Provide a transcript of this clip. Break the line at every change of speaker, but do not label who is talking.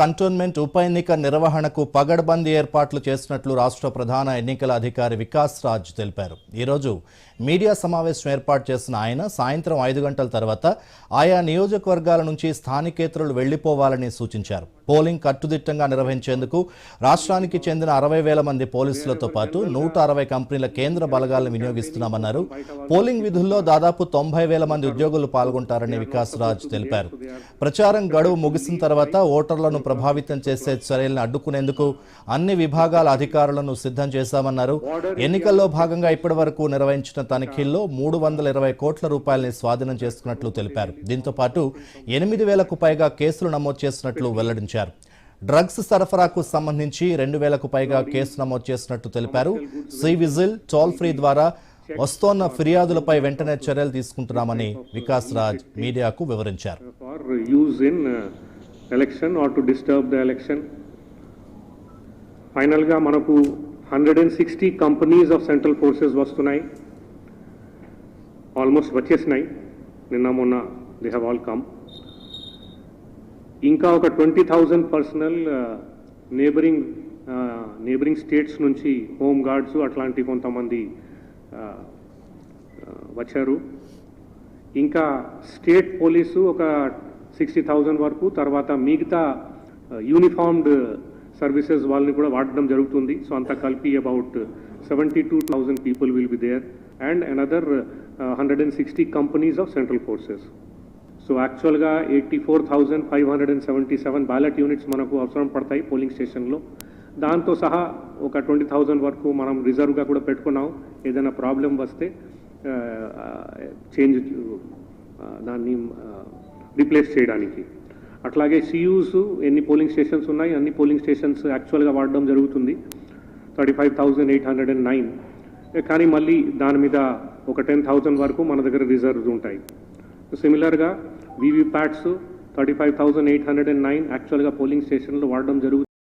Cantonment ఉప ఎన్నిక నిర్వహణకు పగడ్బందీ ఏర్పాట్లు చేసినట్లు రాష్ట్ర ప్రధాన ఎన్నికల అధికారి వికాస్ రాజ్ తెలిపారు. ఈరోజు మీడియా సమావేశం ఏర్పాటు చేసిన ఆయన సాయంత్రం ఐదు గంటల తర్వాత ఆయా నియోజకవర్గాల నుంచి స్థానికేతరులు వెళ్ళిపోవాలని సూచించారు. పోలింగ్ కట్టుదిట్టంగా నిర్వహించేందుకు రాష్ట్రానికి చెందిన అరవై వేల మంది పోలీసులతో పాటు నూట అరవై కంపెనీల కేంద్ర బలగాలను వినియోగిస్తున్నామన్నారు. పోలింగ్ విధుల్లో దాదాపు తొంభై వేల మంది ఉద్యోగులు పాల్గొంటారని వికాస్ రాజ్ తెలిపారు. ప్రచారం గడువు ముగిసిన తర్వాత ఓటర్లను ప్రభావితం చేసే చర్యలను అడ్డుకునేందుకు అన్ని విభాగాల అధికారులను సిద్ధం చేశామన్నారు. ఎన్నికల్లో భాగంగా ఇప్పటివరకు నిర్వహించిన తనిఖీల్లో మూడు వందల ఇరవై కోట్ల రూపాయలని స్వాధీనం చేసుకున్నట్లు తెలిపారు. దీంతో పాటు ఎనిమిది వేలకు పైగా కేసులు నమోదు చేసినట్లు వెల్లడించారు. డ్రగ్స్ సరఫరాకు సంబంధించి రెండు వేలకు పైగా కేసు నమోదు చేసినట్టు తెలిపారు. సి విజిల్ టోల్ ఫ్రీ ద్వారా వస్తోన్న ఫిర్యాదులపై వెంటనే చర్యలు తీసుకుంటున్నామని వికాస్ రాజ్ మీడియాకు వివరించారు.
for use in uh, election or ఫైనల్గా మనకు hundred and sixty companies of central forces వస్తున్నాయి. ఆల్మోస్ట్ వచ్చేసినాయి. నిన్న మొన్న దే హ్యావ్ ఆల్ కమ్. ఇంకా ఒక twenty thousand personnel neighbouring neighbouring states నుంచి హోమ్ గార్డ్స్ అట్లాంటి కొంతమంది వచ్చారు. ఇంకా స్టేట్ పోలీసు ఒక సిక్స్టీ థౌజండ్ వరకు తర్వాత మిగతా యూనిఫార్మ్డ్ సర్వీసెస్ వాళ్ళని కూడా వాడడం జరుగుతుంది. సో అంతా కలిపి about seventy two thousand people will be there and another hundred and sixty companies of central forces so యాక్చువల్గా eighty four thousand five hundred and seventy seven ballot units మనకు అవసరం పడతాయి పోలింగ్ స్టేషన్లో దాంతో సహా ఒక ట్వంటీ థౌజండ్ వరకు మనం రిజర్వ్గా కూడా పెట్టుకున్నాం ఏదైనా ప్రాబ్లం వస్తే చేంజ్ దాన్ని రీప్లేస్ చేయడానికి. అట్లాగే సియూస్ ఎన్ని పోలింగ్ స్టేషన్స్ ఉన్నాయి అన్ని పోలింగ్ స్టేషన్స్ యాక్చువల్గా వాడడం జరుగుతుంది. Thirty five thousand eight hundred and nine కానీ మళ్ళీ దాని మీద ఒక టెన్ థౌజండ్ వరకు మన దగ్గర రిజర్వ్స్ ఉంటాయి. సిమిలర్గా VVPATs thirty five thousand eight hundred and nine యాక్చువల్గా పోలింగ్ స్టేషన్లో వాడడం జరుగుతుంది.